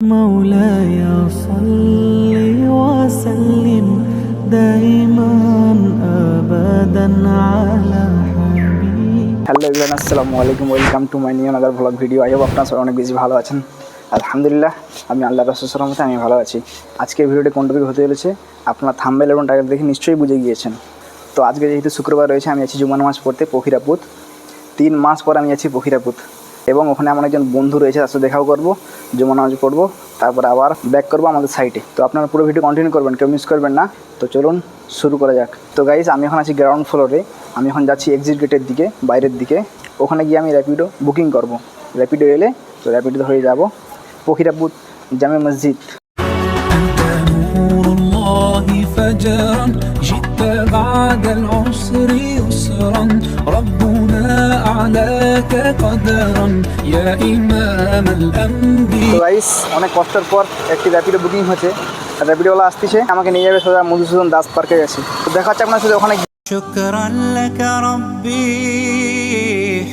مولاي صل وسلم دائما ابدا على حبيبك hello everyone আসসালামু আলাইকুম welcome to my new another vlog video I hope আপনারা সবাই অনেক বেশি ভালো আছেন আলহামদুলিল্লাহ আমি আল্লাহ রসুল রহমতে আমি ভালো আছি আজকের ভিডিওটি কোন টপিক হতে চলেছে আপনার থাম্বেল এবং টাইটেল দেখে নিশ্চয়ই বুঝে গিয়েছেন তো আজকে যেহেতু শুক্রবার রয়েছে আমি আছি জুমা নামাজ পড়তে পখিরাপুত তিন মাস পর আমি আছি পখিরাপুত এবং ওখানে আমার একজন বন্ধু রয়েছে তার সাথে দেখাও করবো জুমা নামাজ পড়বো তারপর আবার ব্যাক করবো আমাদের সাইটে তো আপনারা পুরো ভিডিও কন্টিনিউ করবেন কেউ মিস করবেন না তো চলুন শুরু করা যাক তো গাইজ আমি এখন আছি গ্রাউন্ড ফ্লোরে আমি এখন যাচ্ছি এক্সিট গেটের দিকে বাইরের দিকে ওখানে গিয়ে আমি র্যাপিডো বুকিং করব র্যাপিডো এলে তো র্যাপিডো হয়ে যাব পখিরাপুত জামে মসজিদ انت نور الله فجرا جئت بعد العسر অনেক কষ্টের পর একটি র্যাপিডো বুকিং হয়েছে র্যাপিডোওয়ালা আসতেছে আমাকে নিয়ে যাবে সোজা মধুসূদন দাস পার্কে গেছে তো দেখা হচ্ছে আপনার সাথে ওখানে شكرا لك ربي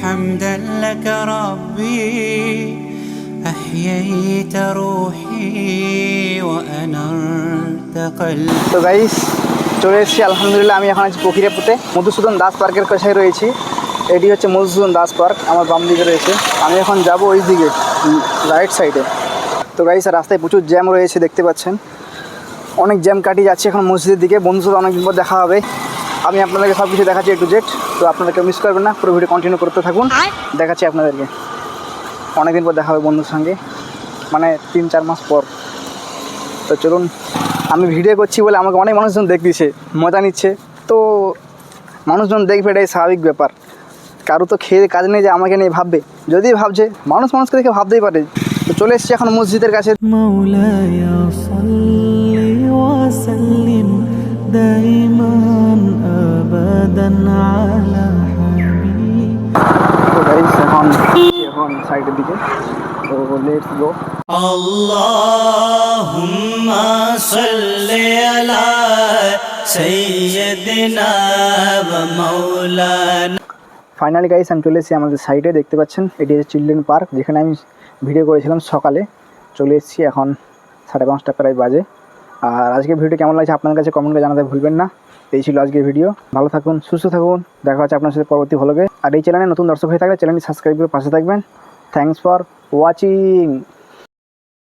حمدا لك ربي أحييت روحي وأنرت قلبي তো গাইস চলে এসেছি আলহামদুলিল্লাহ আমি এখন আছি পখিরাপুতে মধুসূদন দাস পার্কের কাছে রয়েছি এটি হচ্ছে মধুসূদন দাস পার্ক আমার বাম দিকে রয়েছে। আমি এখন যাব ওই দিকে রাইট সাইডে তো গাইস রাস্তায় প্রচুর জ্যাম রয়েছে দেখতে পাচ্ছেন। অনেক জ্যাম কাটিয়ে যাচ্ছে এখন মসজিদের দিকে। বন্ধুর সাথে অনেকদিন পর দেখা হবে। আমি আপনাদেরকে সব কিছু দেখাচ্ছি একটু জেট তো আপনারা কেউ মিস করবেন না। পুরো ভিডিও কন্টিনিউ করতে থাকুন। দেখাচ্ছি আপনাদেরকে। অনেকদিন পর দেখা হবে বন্ধুর সঙ্গে। মানে তিন চার মাস পর। তো চলুন আমি ভিডিও করছি বলে আমাকে অনেক মানুষজন দেখ দেখতেছে মজা নিচ্ছে। তো মানুষজন দেখবে এটাই স্বাভাবিক ব্যাপার। কারও তো খেয়ে কাজ নেই যে আমাকে নিয়ে ভাববে। যদি ভাবছে মানুষ মানুষকে দেখে ভাবতেই পারে। তো চলে এসছি এখন মসজিদের কাছে। সৈয়দিন সাইডের দিকে। তো ফাইনালি গাইস আমি চলে এসেছি আমাদের সাইডে দেখতে পাচ্ছেন? এটি হচ্ছে চিলড্রেন পার্ক যেখানে আমি ভিডিও করেছিলাম সকালে। চলে এসেছি এখন সাড়ে পাঁচটা প্রায় বাজে। আর আজকের ভিডিও কেমন লাগছে আপনার কাছে কমেন্টে জানাতে ভুলবেন না। এই ছিল আজকের ভিডিও ভালো থাকুন, সুস্থ থাকুন। দেখা হচ্ছে আপনার সাথে পরবর্তী ভ্লগে আর এই চ্যানেলে নতুন দর্শক হয়ে থাকলে চ্যানেলটি সাবস্ক্রাইব করে পাশে থাকবেন। Thanks for watching